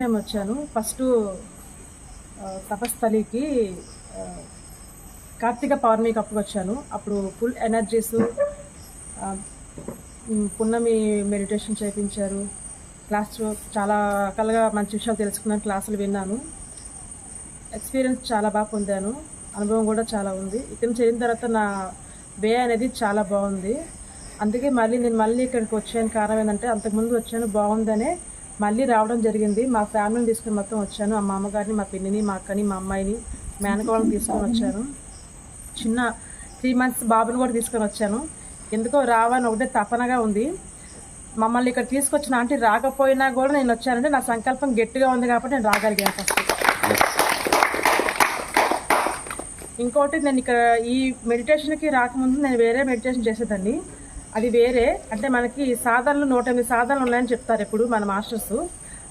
Time వచ్చాను. First తపస్థలికి Karthika పౌర్ణమికి అప్పుడు వచ్చాను. అప్పుడు ఫుల్ ఎనర్జీస్ పున్నమి మెడిటేషన్ చేయించారు క్లాస్ చాలా రకాలుగా మంచి విషయాలు తెలుసుకున్నాను క్లాసులు విన్నాను. ఎక్స్పీరియన్స్ చాలా బాగా పొందాను. అనుభవం కూడా చాలా ఉంది. ఇక్కడ చేరిన తర్వాత నా వే అనేది చాలా బాగుంది. అందుకే మళ్ళీ నేను మళ్ళీ ఇక్కడికి వచ్చాను కారణం ఏంటంటే అంతకుముందు వచ్చాను బాగుందనే మళ్ళీ రావడం జరిగింది. మా ఫ్యామిలీని తీసుకుని మొత్తం వచ్చాను. మా అమ్మగారిని మా పిన్నిని మా అక్కని మా అమ్మాయిని మేనకోళ్ళని తీసుకొని వచ్చాను. చిన్న త్రీ మంత్స్ బాబుని కూడా తీసుకొని వచ్చాను. ఎందుకో రావని ఒకటే తపనగా ఉంది. మమ్మల్ని ఇక్కడ తీసుకొచ్చిన ఆంటీ రాకపోయినా కూడా నేను వచ్చానంటే నా సంకల్పం గట్టిగా ఉంది కాబట్టి నేను రాగలిగాను ఫస్ట్ ఇంకోటి నేను ఇక్కడ ఈ మెడిటేషన్కి రాకముందు నేను వేరే మెడిటేషన్ చేసేదండి అది వేరే. అంటే మనకి సాధనలు నూట ఎనిమిది సాధనలు ఉన్నాయని చెప్తారు ఎప్పుడు మన మాస్టర్స్.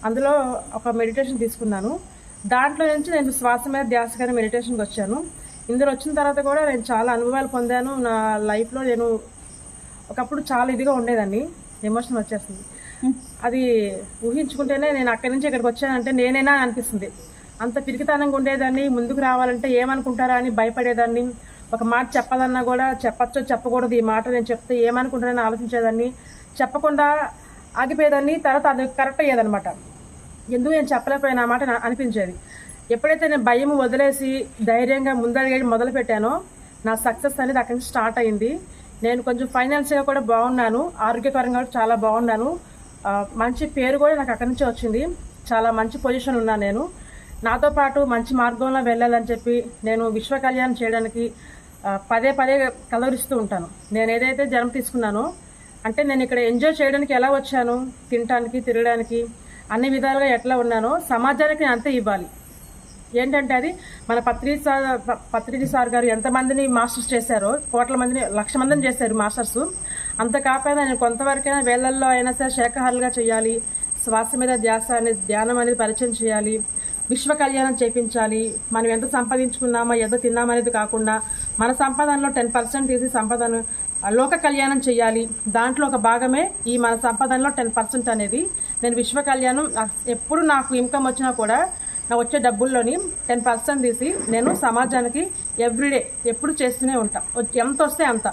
అందులో ఒక మెడిటేషన్ తీసుకున్నాను. దాంట్లో నుంచి నేను శ్వాస మీద ధ్యాసగానే మెడిటేషన్కి వచ్చాను. ఇందులో వచ్చిన తర్వాత కూడా నేను చాలా అనుభవాలు పొందాను. నా లైఫ్లో నేను ఒకప్పుడు చాలా ఇదిగా ఉండేదాన్ని. ఎమోషన్ వచ్చేస్తుంది. అది ఊహించుకుంటేనే నేను అక్కడి నుంచి ఇక్కడికి వచ్చానంటే నేనేనా అనిపిస్తుంది. అంత పిరికితనంగా ఉండేదాన్ని ముందుకు రావాలంటే ఏమనుకుంటారా అని భయపడేదాన్ని. ఒక మాట చెప్పాలన్నా కూడా చెప్పచ్చో చెప్పకూడదు ఈ మాట నేను చెప్తే ఏమనుకుంటున్నానని ఆలోచించేదాన్ని. చెప్పకుండా ఆగిపోయేదాన్ని తర్వాత అది కరెక్ట్ అయ్యేదనమాట ఎందుకు నేను చెప్పలేకపోయిన మాట అనిపించేది. ఎప్పుడైతే నేను భయం వదిలేసి ధైర్యంగా ముందడిగేది మొదలు పెట్టానో నా సక్సెస్ అనేది అక్కడి నుంచి స్టార్ట్ అయింది. నేను కొంచెం ఫైనాన్షియల్గా కూడా బాగున్నాను ఆరోగ్యకరంగా కూడా చాలా బాగున్నాను. మంచి పేరు కూడా నాకు అక్కడి నుంచి వచ్చింది. చాలా మంచి పొజిషన్ ఉన్నాను నేను. నాతో పాటు మంచి మార్గంలో వెళ్ళాలని చెప్పి నేను విశ్వ కళ్యాణం చేయడానికి పదే పదే కలవరిస్తూ ఉంటాను. నేను ఏదైతే జన్మ తీసుకున్నానో అంటే నేను ఇక్కడ ఎంజాయ్ చేయడానికి ఎలా వచ్చాను తినడానికి తిరగడానికి అన్ని విధాలుగా ఎట్లా ఉన్నానో సమాజానికి నేను అంతే ఇవ్వాలి. ఏంటంటే అది మన పత్రిక సార్ పత్రిక సార్ గారు ఎంతమందిని మాస్టర్స్ చేశారో కోట్ల మందిని లక్ష మందిని చేశారు మాస్టర్స్. అంత కాకపోయినా నేను కొంతవరకైనా వేళల్లో అయినా సరే శాఖహారులుగా చేయాలి శ్వాస మీద ధ్యాస అనేది ధ్యానం అనేది పరిచయం చేయాలి విశ్వ కళ్యాణం చేపించాలి మనం ఎంత సంపాదించుకున్నామో ఎంత తిన్నామనేది కాకుండా మన సంపాదనలో టెన్ పర్సెంట్ తీసి సంపాదన లోక కళ్యాణం చేయాలి దాంట్లో ఒక భాగమే ఈ మన సంపాదనలో టెన్ పర్సెంట్ అనేది. నేను విశ్వ కళ్యాణం ఎప్పుడు నాకు ఇన్కమ్ వచ్చినా కూడా నా వచ్చే డబ్బుల్లోని టెన్ పర్సెంట్ తీసి నేను సమాజానికి ఎవ్రీడే ఎప్పుడు చేస్తూనే ఉంటాను ఎంత వస్తే అంత.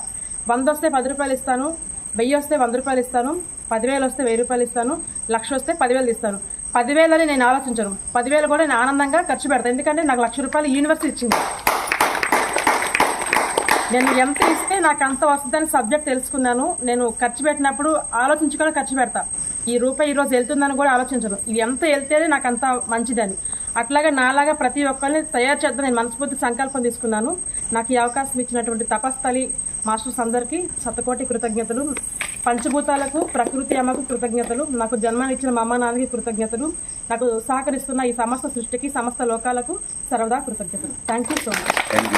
వంద వస్తే పది రూపాయలు ఇస్తాను వెయ్యి వస్తే వంద రూపాయలు ఇస్తాను పదివేలు వస్తే వెయ్యి రూపాయలు ఇస్తాను లక్ష వస్తే పదివేలు ఇస్తాను పదివేలని నేను ఆలోచించను. పదివేలు కూడా నేను ఆనందంగా ఖర్చు పెడతాను ఎందుకంటే నాకు లక్ష రూపాయలు యూనివర్సిటీ ఇచ్చింది. నేను ఎంత ఇస్తే నాకు అంత వస్తుందని సబ్జెక్ట్ తెలుసుకున్నాను. నేను ఖర్చు పెట్టినప్పుడు ఆలోచించుకొని ఖర్చు పెడతా. ఈ రూపాయి ఈరోజు వెళ్తుందని కూడా ఆలోచించను. ఇది ఎంత వెళ్తేనే నాకు అంత మంచిదని. అట్లాగే నాలాగా ప్రతి ఒక్కరిని తయారు చేద్దాం నేను మనస్ఫూర్తి సంకల్పం తీసుకున్నాను. నాకు ఈ అవకాశం ఇచ్చినటువంటి తపస్థలి మాస్టర్స్ అందరికీ శతకోటి కృతజ్ఞతలు. పంచభూతాలకు ప్రకృతి అమ్మకు కృతజ్ఞతలు. నాకు జన్మనిచ్చిన మా అమ్మ నాన్నకి కృతజ్ఞతలు. నాకు సహకరిస్తున్న ఈ సమస్త సృష్టికి సమస్త లోకాలకు సర్వదా కృతజ్ఞతలు. Thank you so much